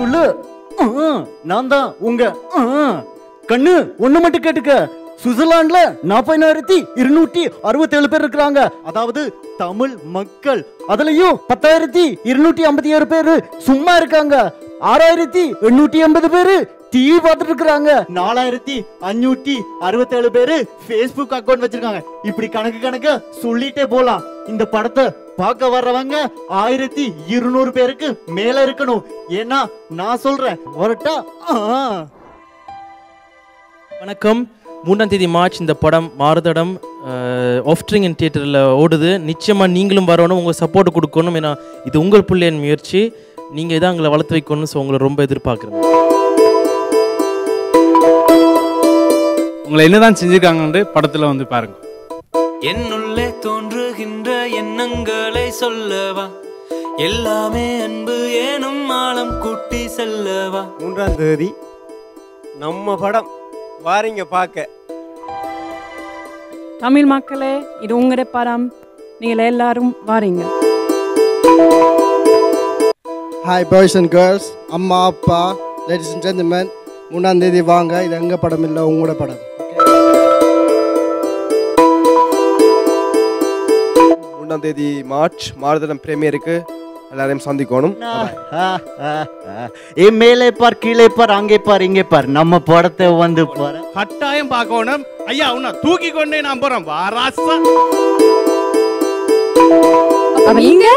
அதுக்குள்ள நான் தான் உங்க கண்ணு ஒண்ணு மட்டும் கேட்டுக்க. சுவிட்சர்லாந்துல நாற்பதாயிரத்தி இருநூற்றி அறுபத்தி ஏழு பேர் இருக்கிறாங்க. அதாவது தமிழ் மக்கள். அதுலயும் பத்தாயிரத்தி இருநூற்றி ஐம்பத்தி ஏழு பேரு சும்மா இருக்காங்க. ஆறாயிரத்தி எண்ணூற்றி எண்பது பேரு டிவி பார்த்துட்டு இருக்கிறாங்க. நாலாயிரத்தி அஞ்சூத்தி அறுபத்தி ஏழு பேரு ஃபேஸ்புக் அக்கவுண்ட் வச்சிருக்காங்க. இப்படி கணக்கு கணக்கு சொல்லிட்டே போலாம். இந்த படத்தை பார்க்க வர்றவங்க ஆயிரத்தி இருநூறு பேருக்கு மேல இருக்கணும். ஏன்னா நான் சொல்றேன் வரட்டா? ஆ. வணக்கம். மூன்றாம் தேதி மார்ச் இந்த படம் மாறுதடம். ஆஃப்ட்ரிங் இன் தியேட்டரில் ஓடுது. நிச்சயமாக நீங்களும் வரணும் உங்கள் சப்போர்ட் கொடுக்கணும் ஏன்னா இது உங்கள் பிள்ளையின் முயற்சி. நீங்கள் இதான் எங்களை வளர்த்து வைக்கணும் ஸோ உங்களை ரொம்ப எதிர்பார்க்குறேன். உங்களை என்னதான் செஞ்சிருக்காங்கன்னு படத்துல வந்து பாருங்க. என்னுள்ளே தோன்றுகின்ற எண்ணங்களை சொல்லவா? எல்லாமே அன்பு ஏனும் ஆழம் கூட்டி செல்லவா? மூன்றாம் தேதி நம்ம படம். வாரீங்க பார்க்க. தமிழ் மக்களே இது உங்களோட படம். நீங்கள் எல்லாரும் வாரீங்க. ஹாய் பாய்ஸ் அண்ட் கேர்ள்ஸ் அம்மா அப்பா லேடிஸ் அண்ட் ஜென்டில்மேன் மூணாம் தேதி வாங்க. இது எங்கள் படம் இல்லை? உங்களோட படம். மூன்றாம் தேதி மார்ச் மாறுதலம் பிரேமியருக்கு எல்லாரையும் சந்திக்கணும். ஏ மேலே பார் கீழே பார் அங்கே பார் இங்கே பார். நம்ம படத்தை வந்து பாரு. கட்டாயம் பார்க்கணும். ஐயா உன்னை தூக்கி கொண்டே நான் போறேன். வாராசா அப்ப நீங்க?